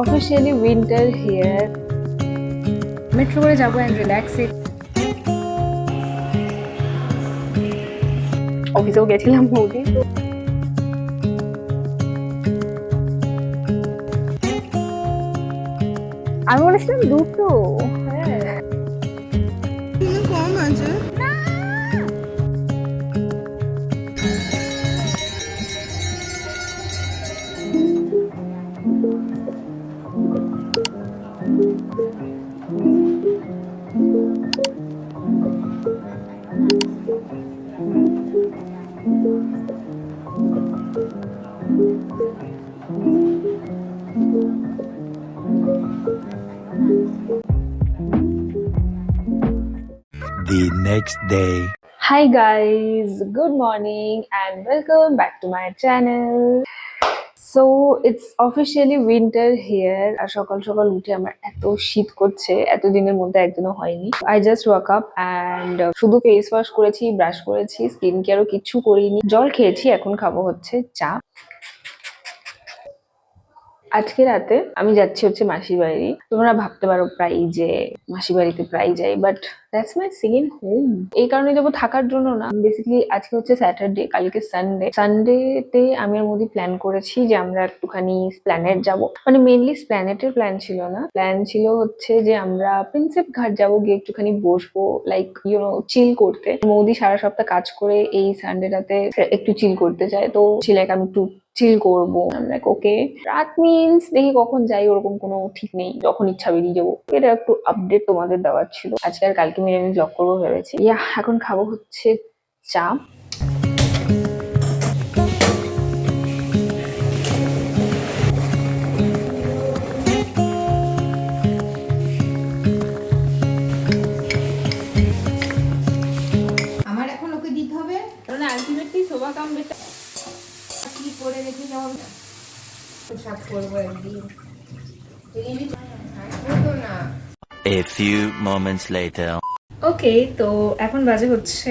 officially winter here. Metro করে যাব and রিল্যাক্সে অফিসেও গেছিলাম বৌদি আমি বলেছিলাম দুটো। Day. Hi guys, good morning and welcome back to my channel. So it's officially winter here আর সকাল সকাল উঠে আমার এত শীত করছে এত দিনের মধ্যে একদিনও হয়নি I just woke up and শুধু ফেস ওয়াশ করেছি ব্রাশ করেছি স্কিন কেয়ারও কিছু করিনি জল খেয়েছি এখন খাব হচ্ছে চা আজকে রাতে আমি যাচ্ছি হচ্ছে মাসির বাড়ি। তোমরা ভাবতে পারো প্রায় যে মাসির বাড়িতে প্রায় যাই but that's my second home এই কারণে যাব থাকার জন্য না। বেসিক্যালি আজকে হচ্ছে স্যাটারডে কালকে সানডে সানডেতে আমি আর মোদি প্ল্যান করেছি যে আমরা একটুখানি প্ল্যানেট যাব। মানে মেনলি প্ল্যানেটের প্ল্যান ছিল না। প্ল্যান ছিল হচ্ছে যে আমরা প্রিন্সেপ ঘাট যাব, গিয়ে একটুখানি বসবো লাইক ইউনো চিল করতে। মোদি সারা সপ্তাহ কাজ করে এই সানডে সানডেটাতে একটু চিল করতে চায় তো ছিল আমি একটু চিল করব। লাইক ওকে রাত মিনস দেখি কখন যাই, ওরকম কোনো ঠিক নেই। যখন ইচ্ছা বেরিয়ে যাব। এটা একটু আপডেট তোমাদের দেওয়ার ছিল। আজকে আর কালকে মিলে আমি ব্লগ করব ভেবেছি। ইয়া এখন খাব হচ্ছে চা। আমার এখন ওকে দিতে হবে। আলটিমেটলি শোভা কাম বেটা কি করে রেখে যাওয়া সব করব একদিন। A few moments later. ওকে তো এখন বাজে হচ্ছে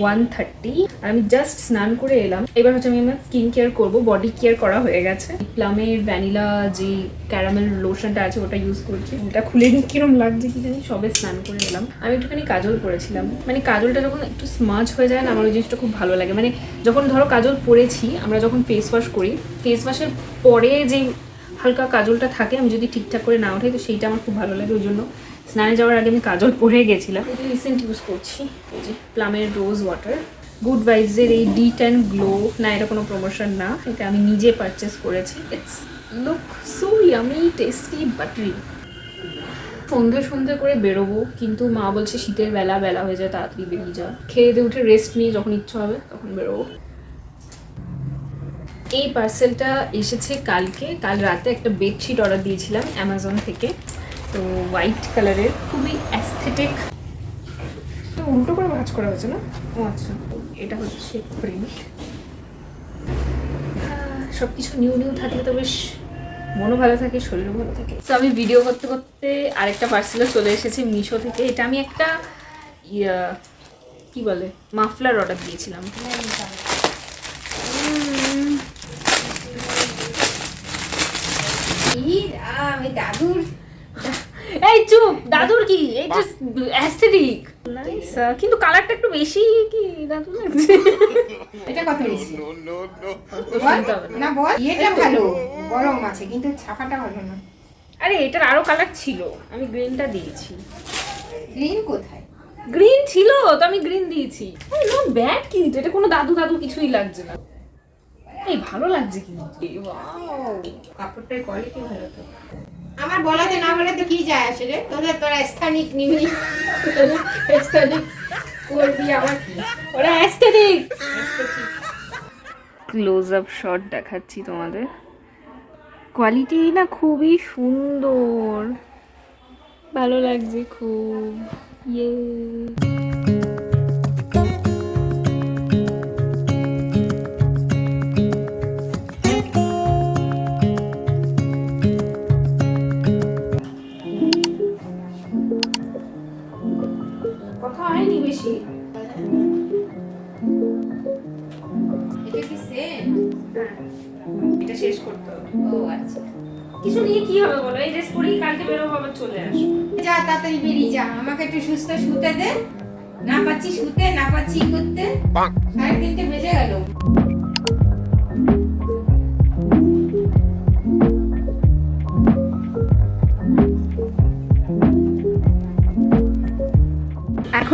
ওয়ান থার্টি আমি জাস্ট স্নান করে এলাম। এবার হচ্ছে আমি আমার স্কিন কেয়ার করব বডি কেয়ার করা হয়ে গেছে। প্লামের ভ্যানিলা যে ক্যারামেল লোশনটা আছে, ওটা ইউজ করছি। ওটা খুলে কিরম লাগছে কি জানি, সবে স্নান করে এলাম। আমি একটুখানি কাজল পরেছিলাম। মানে কাজলটা যখন একটু স্মাজ হয়ে যায় না, আমার ওই জিনিসটা খুব ভালো লাগে। মানে যখন ধরো কাজল পরেছি, আমরা যখন ফেস ওয়াশ করি ফেস ওয়াশের পরে যে হালকা কাজলটা থাকে, আমি যদি ঠিকঠাক করে না ওঠাই তো সেইটা আমার খুব ভালো লাগে ওই জন্য। স্নানে যাওয়ার আগে আমি কাজল পরে গেছিলাম। এটা রিসেন্ট ইউজ করছি। এই যে প্লামের রোজ ওয়াটার গুড ভাইবসের এই ডি টেন গ্লো না এটা কোনো প্রমোশন না এটা আমি নিজে পারচেস করেছি। It's look so yummy tasty buttery সন্ধে সন্ধে করে বেরোবো কিন্তু মা বলছে শীতের বেলা বেলা হয়ে যায় তাড়াতাড়ি বেরিয়ে যাও। খেয়ে দিয়ে উঠে রেস্ট নিয়ে যখন ইচ্ছা হবে তখন বেরোবো। এই পার্সেলটা এসেছে কালকে। কাল রাতে একটা বেডশিট অর্ডার দিয়েছিলাম অ্যামাজন থেকে। তো হোয়াইট কালারের খুবই অ্যাস্থেটিক উল্টো করে ভাঁজ করা হয়েছে না? ও আচ্ছা। এটা হচ্ছে প্রিন্ট সব কিছু নিউ নিউ থাকলে তো বেশ মনও ভালো থাকে শরীরও ভালো থাকে। তো আমি ভিডিও করতে করতে আরেকটা পার্সেলও চলে এসেছে মিশো থেকে। এটা আমি একটা ইয়া কি বলে মাফলার অর্ডার দিয়েছিলাম। আমি দাদুর এই চুপ দাদুর কি? এটা অ্যাস্থেটিক নাইস কিন্তু কালারটা একটু বেশি কি দাদু লাগছে? এটা কত হবে না। না বল। এটা ভালো গরম আছে কিন্তু ছাপাটা ভালো না। আরে এটার আরও কালার ছিল। আমি গ্রিনটা দিয়েছি। গ্রিন কোথায়? গ্রিন ছিল তো আমি গ্রিন দিয়েছি। নো ব্যাড কিন্তু। এটা কোনো দাদু দাদু কিছুই লাগছে না। এই ভালো লাগছে কিন্তু! কাপড়টার কোয়ালিটি ভালো তো। আমার বলাতে না বলাতে কি যায় আসে রে তোদের তোরা স্থানিক নিবি। স্থানিক করবি আমার ওরা অ্যাস্থেটিক ক্লোজ আপ শট দেখাচ্ছি তোমাদের। কোয়ালিটি না খুবই সুন্দর। ভালো লাগছে খুব। ইয়ে কথা হয়নি বেশি। এটা কি সেম হ্যাঁ। এটা শেষ করতে হবে। ও আচ্ছা। কিছু নিয়ে কি হবে বলো? এই ড্রেস পরেই কালকে বেরোবো আবার চলে আসব। যা তাড়াতাড়ি বেরিয়ে যা। আমাকে একটু সুস্থ শুতে দে। না পাচ্ছি শুতে না পাচ্ছি করতে। সাড়ে তিনটে বেজে গেল।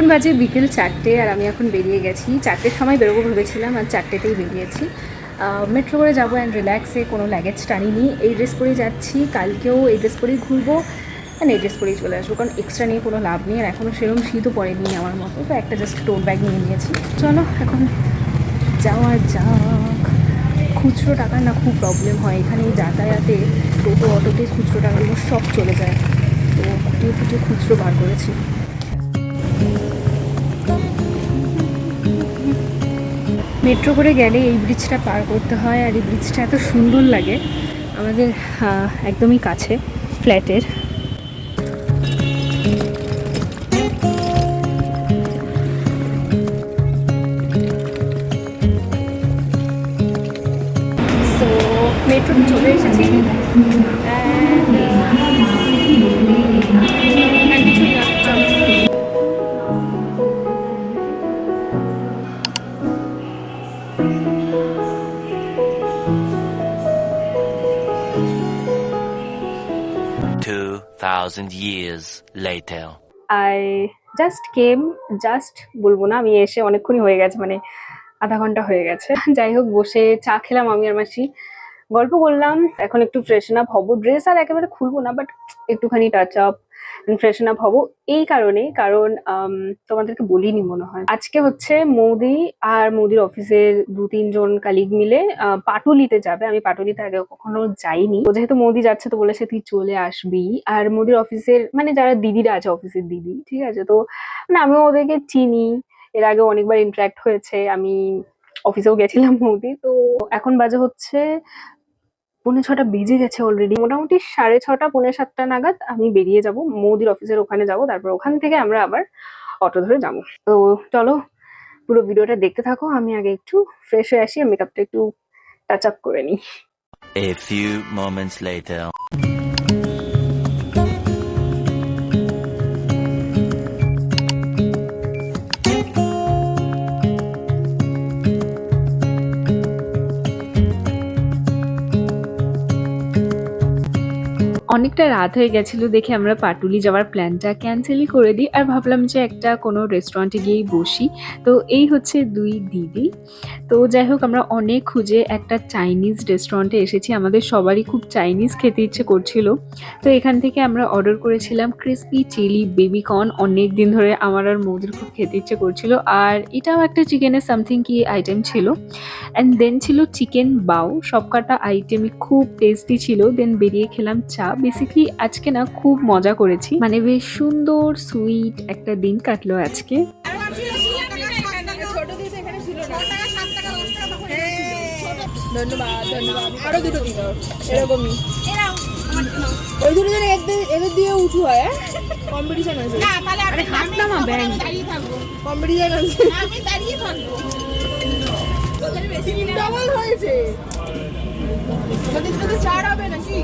এখন বাজে বিকেল চারটে আর আমি এখন বেরিয়ে গেছি। চারটের সময় বেরোবো ভেবেছিলাম আর চারটেতেই বেরিয়েছি। মেট্রো করে যাব অ্যান্ড রিল্যাক্সে কোনো লাগেজ টানিনি এই ড্রেস পরেই যাচ্ছি, কালকেও এই ড্রেস পরেই ঘুরবো অ্যান্ড এই ড্রেস পরেই চলে আসব। কারণ এক্সট্রা নিয়ে কোনো লাভ নেই আর এখনও সেরকম শীতও পড়েনি আমার মতো। তো একটা জাস্ট টোট ব্যাগ নিয়ে নিয়েছি। চলো এখন যাওয়া যাক। খুচরো টাকার না খুব প্রবলেম হয়। এখানে যাতায়াতে, টোটো, অটোতে খুচরো টাকাগুলো সব চলে যায়। তো খুঁটিয়ে খুঁটিয়ে খুচরো বার করেছি। মেট্রো করে গেলে এই ব্রিজটা পার করতে হয় আর এই ব্রিজটা এত সুন্দর লাগে। আমাদের একদমই কাছে, ফ্ল্যাটের। মেট্রো চলে এসেছি। Thousand years later. I just came just বলব না, আমি এসে অনেকক্ষণই হয়ে গেছে মানে আধা ঘণ্টা হয়ে গেছে। যাই হোক, বসে চা খেলাম আমি আর মাসি। গল্প করলাম, এখন একটু ফ্রেশন আপ হব। ড্রেস আর একেবারে খুলবো না বাট একটুখানি টাচ আপ ফ্রেশন আপ হব। এই কারণে কারণ তোমাদেরকে বলিনি মনে হয়। আজকে হচ্ছে মৌদি আর মৌদির অফিসের দু তিনজন কালিগ মিলে পাটুলিতে যাবে। আমি পাটুলিতে আগে কখনো যাইনি। তো যেহেতু মৌদি যাচ্ছে, তো বলেছে তুই চলে আসবি। আর মোদির অফিসের মানে যারা দিদিরা আছে, অফিসের দিদি, ঠিক আছে? তো মানে আমিও ওদেরকে চিনি। এর আগে অনেকবার ইন্টারাক্ট হয়েছে। আমি অফিসেও গেছিলাম মৌদি। তো এখন বাজে হচ্ছে পৌনে ছটা বেজে গেছে অলরেডি মোটামুটি সাড়ে ছটা, পৌনে সাতটা নাগাদ আমি বেরিয়ে যাব, মৌদির অফিসের ওখানে যাব, তারপর ওখান থেকে আমরা আবার অটো ধরে যাব। তো চলো পুরো ভিডিওটা দেখতে থাকো, আমি আগে একটু ফ্রেশ হয়ে আসি মেকআপটা একটু টাচ আপ করে নিই। A few moments later. অনেকটা রাত হয়ে গেছিল দেখে আমরা পাটুলি যাওয়ার প্ল্যানটা ক্যান্সেলই করে দিই আর ভাবলাম যে একটা কোনো রেস্টুরেন্টে গিয়েই বসি। তো এই হচ্ছে দুই দিদি। তো যাই হোক, আমরা অনেক খুঁজে একটা চাইনিজ রেস্টুরেন্টে এসেছি। আমাদের সবারই খুব চাইনিজ খেতে ইচ্ছে করছিল। তো এখান থেকে আমরা অর্ডার করেছিলাম ক্রিসপি চিলি বেবি কর্ন অনেক দিন ধরে আমার আর মৌদির খুব খেতে ইচ্ছে করছিল। আর এটাও একটা চিকেনের সামথিং কি আইটেম ছিল। অ্যান্ড দেন ছিল চিকেন বাউ সবকটা আইটেমই খুব টেস্টি ছিল। দেন বেরিয়ে খেলাম চা বেসিক্যালি আজকে না খুব মজা করেছি। মানে বেশ সুন্দর সুইট একটা দিন কাটলো আজকে। ধন্যবাদ ধন্যবাদ আরও দুটো দিন এরকমই। ওই দুটো জন এদের দিয়ে উঁচু হয় হ্যাঁ কম্পিটিশন আছে আরে হাত নামা কম্পিটিশন আছে না, আমি দাঁড়িয়ে থাকব ডবল হয়েছে। চার হবে নাকি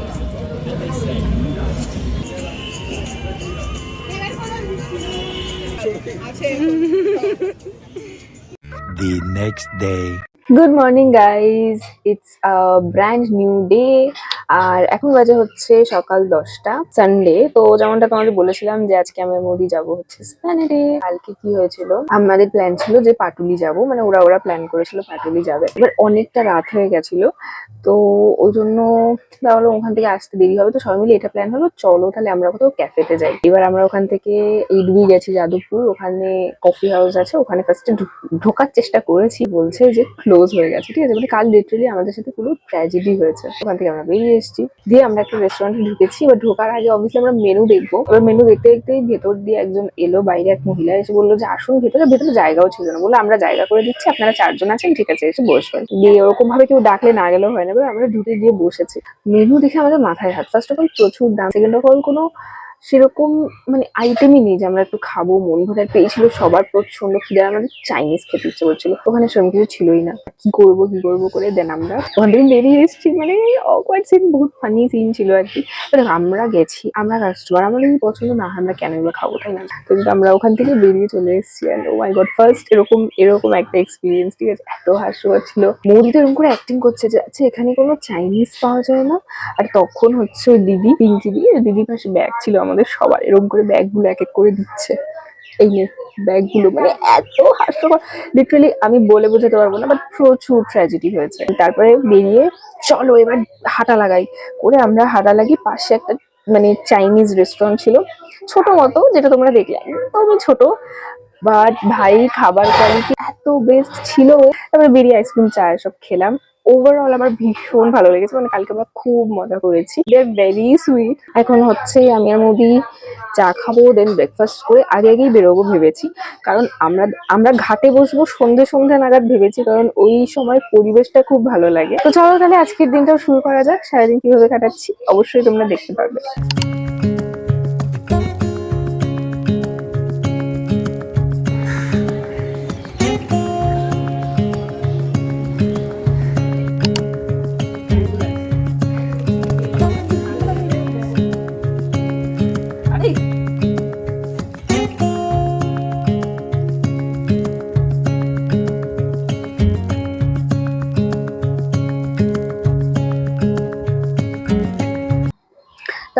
The next day. Good morning guys it's a brand new day আর এখন বাজে হচ্ছে সকাল দশটা সানডে তো যেমনটা তোমাদের বলেছিলাম যে আজকে আমরা মোদি যাব হচ্ছে স্প্যানেডে কালকে কি হয়েছিল? আমাদের প্ল্যান ছিল যে পাটুলি যাব মানে ওরা ওরা প্ল্যান করেছিল পাটুলি যাবে। এবার অনেকটা রাত হয়ে গেছিল, তো ওই জন্য তাহলে ওখান থেকে আসতে দেরি হবে। তো সবাই মিলে এটা প্ল্যান হলো, চলো তাহলে আমরা কোথাও ক্যাফেতে যাই। এবার আমরা ওখান থেকে ইডবি গেছি যাদবপুর, ওখানে কফি হাউস আছে, ওখানে ফার্স্টে ঢোকার চেষ্টা করেছি। বলছে যে ক্লোজ হয়ে গেছে, ঠিক আছে? মানে কাল লিটারেলি আমাদের সাথে পুরো ট্র্যাজেডি হয়েছে। ওখান থেকে আমরা বেরিয়ে এসেছি, দিয়ে আমরা একটা রেস্টুরেন্টে ঢুকেছি। এবার ঢোকার আগে অবভিয়াসলি আমরা মেনু দেখব। এবার মেনু দেখতে দেখতেই ভেতর দিয়ে একজন এলো, বাইরে এক মহিলা এসে বলল যে, আসুন ভেতরে। ভেতরে জায়গাও ছিল না। বলল, আমরা জায়গা করে দিচ্ছি, আপনারা চারজন আছেন, ঠিক আছে, এসে বসবেন। দিয়ে ওরকম ভাবে কেউ ডাকলে না গেলেও হয় না। এবার আমরা ঢুকে গিয়ে বসেছি। মেনু দেখে আমাদের মাথায় হাত। ফার্স্ট অফ অল প্রচুর দাম। সেকেন্ড অফ অল কোনো সেরকম মানে আইটেমই নেই যে আমরা একটু খাব, মন ভরে। পেয়েছিল সবার প্রচণ্ড খিদে আমাদের চাইনিজ খেতে ইচ্ছে করছিল। ওখানে সেরকম কিছু ছিলই না। কি করব কি করব করে, দেন আমরা ওখান বেরিয়ে এসেছি। মানে অকওয়ার্ড সিন বহুত ফানি সিন ছিল আর কি। আমরা গেছি, আমরা কাস্টমার আমাদের পছন্দ না, আমরা কেন এগুলো খাব, তাই না? তো আমরা ওখান থেকে বেরিয়ে চলে এসেছি। And oh my god first এরকম এরকম একটা এক্সপিরিয়েন্স ঠিক আছে? এত হাস্যকর ছিল মৌরি তো এরকম করে অ্যাক্টিং করছে যে আচ্ছা এখানে কোনো চাইনিজ পাওয়া যায় না? আর তখন হচ্ছে ওই দিদি, পিঙ্কি দি দিদির পাশে ব্যাগ ছিল আমাদের সবার। এরকম করে ব্যাগগুলো এক এক করে দিচ্ছে। এই নে, ব্যাগগুলো মানে এত হাস্যকর। লিটারালি আমি বলে বোঝাতে পারব না বাট প্রচুর ট্র্যাজেডি হয়েছে। তারপরে বেরিয়ে, চলো এবার হাঁটা লাগাই। করে আমরা হাঁটা লাগি, পাশে একটা মানে চাইনিজ রেস্টুরেন্ট ছিল। ছোট মতো, যেটা তোমরা দেখলে। একদমই ছোট। বাট ভাই খাবার কোয়ালিটি এত বেস্ট ছিল। তারপরে বেরিয়ে আইসক্রিম চা সব খেলাম। ওভারঅল আমার ভীষণ ভালো লেগেছে মানে কালকে আমরা খুব মজা করেছি। দে ভেরি সুইট এখন হচ্ছে আমি আর মোদি চা খাব দেন ব্রেকফাস্ট করে আগে আগেই বেরোবো ভেবেছি। কারণ আমরা আমরা ঘাটে বসবো, সন্ধে সন্ধে নাগাদ ভেবেছি, কারণ ওই সময় পরিবেশটা খুব ভালো লাগে। তো চলো তাহলে আজকের দিনটাও শুরু করা যাক, সারাদিন কীভাবে কাটাচ্ছি, অবশ্যই তোমরা দেখতে পারবে।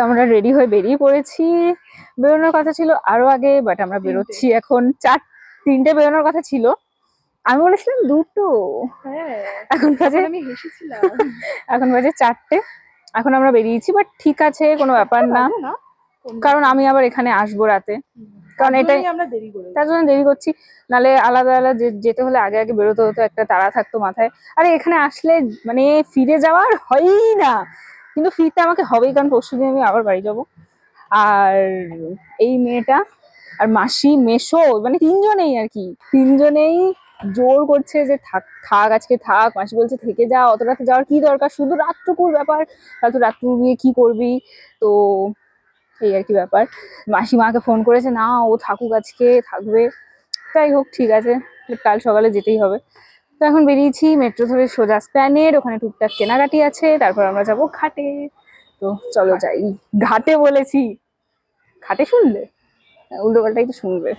আমরা রেডি হয়ে বেরিয়ে পড়েছি। বেরোনোর কথা ছিল আরও আগে বাট আমরা বেরোচ্ছি এখন। চার তিনটে বেরোনোর কথা ছিল। আমি বলেছিলাম দুটো। এখন বাজে আমি হেসেছিলাম। এখন বাজে চারটে। এখন আমরা বেরিয়েছি বাট ঠিক আছে কোনো ব্যাপার না। কারণ আমি আবার এখানে আসব রাতে। কারণ এটাই আমরা দেরি করে তার জন্য দেরি করছি। নালে আলাদা আলাদা যেতে হলে আগে আগে বেরোতে হতো একটা তাড়া থাকতো মাথায়। আরে এখানে আসলে মানে ফিরে যাওয়ার হয়ই না। কিন্তু ফিরতে আমাকে হবেই, কারণ পরশু দিন আমি আবার বাড়ি যাব। আর এই মেয়েটা আর মাসি মেশো মানে তিনজনেই আর কি। তিনজনেই জোর করছে যে থাক থাক, আজকে থাক, মাসি বলছে থেকে যা, অত রাতে যাওয়ার কি দরকার? শুধু রাতটুকুর ব্যাপার। তাহলে তো রাতটুকু গিয়ে কি করবি? তো এই আর কি ব্যাপার। মাসি মাকে ফোন করেছে, না, ও থাকুক আজকে, থাকবে। যাই হোক, ঠিক আছে। কাল সকালে যেতেই হবে। তো এখন বেরিয়েছি, মেট্রো ধরে সোজা স্প্যানের, ওখানে টুকটাক কেনাকাটি আছে, তারপর আমরা যাব ঘাটে। তো চলো যাই। ঘাটে বলেছি। ঘাটে শুনলে? উল্টো পাল্টাই তো শুনবে।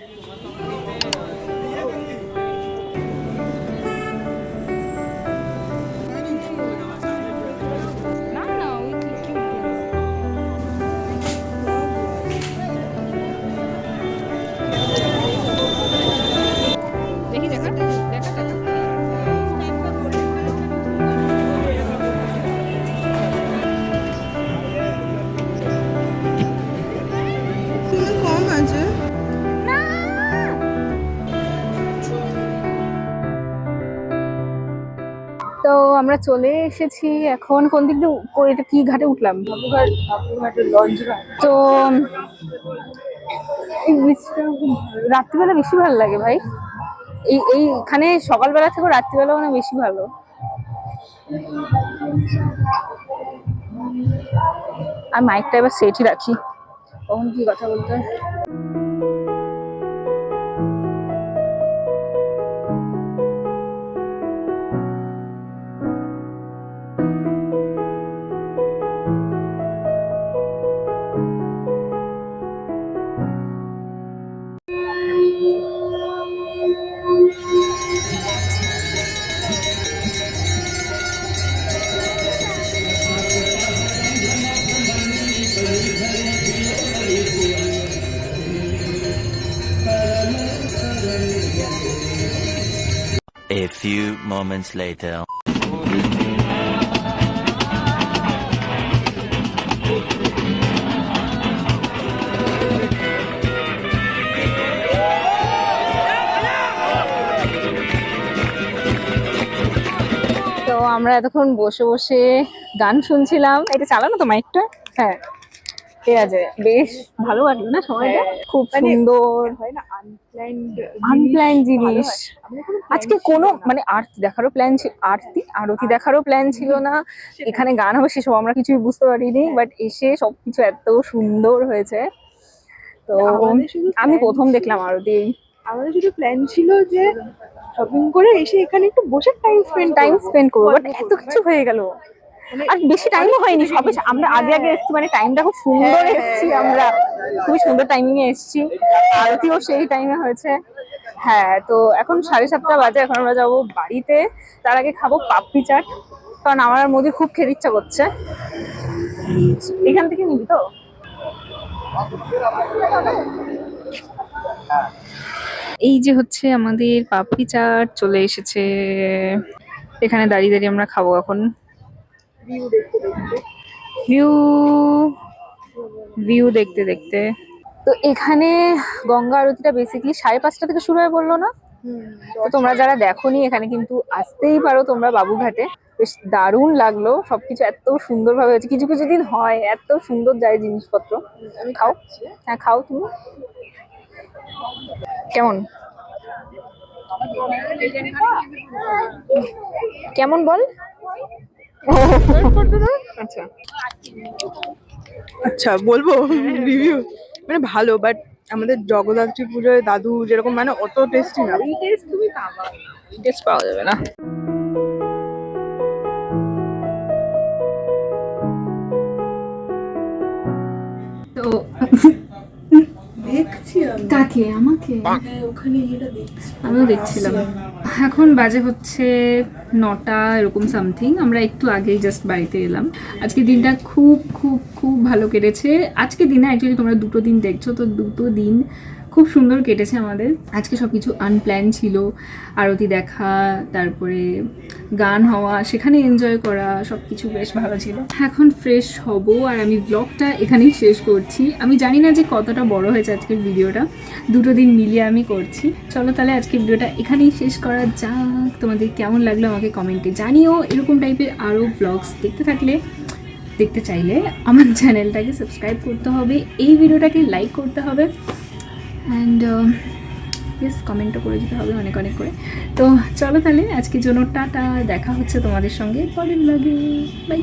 আমরা চলে এসেছি এখন কোন দিক দিয়ে এটা কি ঘাটে উঠলাম? তো এই রাত্রিবেলা বেশি ভালো লাগে ভাই। এই এইখানে সকালবেলা থেকে রাত্রিবেলা মানে বেশি ভালো। আর মাইকটা এবার সেটই রাখি। কখন কি কথা বলতে few moments later. তো আমরা এতক্ষণ বসে বসে গান শুনছিলাম। এটা চালানো তো মাইকটা হ্যাঁ। ঠিক আছে বেশ ভালো লাগল না সময়টা? খুব সুন্দর। হয় না আনপ্ল্যান্ড আনপ্ল্যান জিনিস। আজকে কোনো মানে আরতি দেখারও প্ল্যান ছিল আরতি আরতি দেখারও প্ল্যান ছিল না। এখানে গান হবে সেসব আমরা কিছুই বুঝতে পারিনি বাট এসে সবকিছু এত সুন্দর হয়েছে। তো আমি প্রথম দেখলাম আরতি। আমাদের শুধু প্ল্যান ছিল যে শপিং করে এসে এখানে একটু বসে টাইম স্পেন্ড টাইম স্পেন্ড করব বাট এত কিছু হয়ে গেল। মানে আর বেশি টাইমও হয়নি সবে আমরা আগে আগে এসেছি মানে টাইমটা খুব সুন্দর হ্যাঁ, এসেছি হ্যাঁ, আমরা খুবই সুন্দর টাইমিং এ এসেছি আরতিও সেই টাইমে হয়েছে। হ্যাঁ তো এখন সাড়ে সাতটা বাজে এখন আমরা যাব বাড়িতে তার আগে খাব পাপড়ি চাট কারণ আমার আর মোদির খুব খেতে ইচ্ছা করছে। এখান থেকে নিবি তো? এই যে হচ্ছে আমাদের পাপড়ি চাট চলে এসেছে এখানে দাঁড়িয়ে দাঁড়িয়ে আমরা খাব এখন। ভিউ ভিউ দেখতে। দেখতে তো এখানে গঙ্গা আরতিটা বেসিক্যালি সাড়ে পাঁচটা থেকে শুরু হয়ে বলল না? তো তোমরা যারা দেখোনি এখানে কিন্তু আসতেই পারো তোমরা বাবুঘাটে। বেশ দারুণ লাগল সবকিছু এত সুন্দর ভাবে হয়েছে। কিছু কিছু দিন হয় এত সুন্দর যায় জিনিসপত্র। আমি খাও। হ্যাঁ খাও তুমি। কেমন? কেমন বল? আচ্ছা। আচ্ছা বলব রিভিউ মানে ভালো বাট আমাদের জগদ্ধাত্রী পুজোয় দাদু যেরকম মানে অত টেস্টি না। টেস্ট তুমি পাবা। টেস্ট পাওয়া যাবে না। তো দেখছি কাকে? আমাকে? হ্যাঁ, ওখানে এটা দেখছি। আমিও দেখছিলাম। এখন বাজে হচ্ছে নটা, এরকম সামথিং আমরা একটু আগেই জাস্ট বাড়িতে এলাম। আজকে দিনটা খুব খুব খুব ভালো কেটেছে। আজকে দিনে অ্যাকচুয়ালি তোমরা দুটো দিন দেখছ, তো দুটো দিন খুব সুন্দর কেটেছে আমাদের। আজকে সব কিছু আনপ্ল্যান ছিল, আরতি দেখা, তারপরে গান হওয়া, সেখানে এনজয় করা সব কিছু বেশ ভালো ছিল। এখন ফ্রেশ হব আর আমি ব্লগটা এখানেই শেষ করছি। আমি জানি না যে কতটা বড় হয়েছে আজকের ভিডিওটা। দুটো দিন মিলিয়ে আমি করছি। চলো তাহলে আজকের ভিডিওটা এখানেই শেষ করা যাক। তোমাদের কেমন লাগল আমাকে কমেন্টে জানিও। এরকম টাইপের আরও ব্লগস দেখতে থাকলে, দেখতে চাইলে আমার চ্যানেলটাকে সাবস্ক্রাইব করতে হবে। এই ভিডিওটাকে লাইক করতে হবে। অ্যান্ড প্লিজ কমেন্টও করে দিতে হবে অনেক অনেক করে। তো চলো তাহলে আজকের জন্য টাটা, দেখা হচ্ছে তোমাদের সঙ্গে পরের লাগে বাই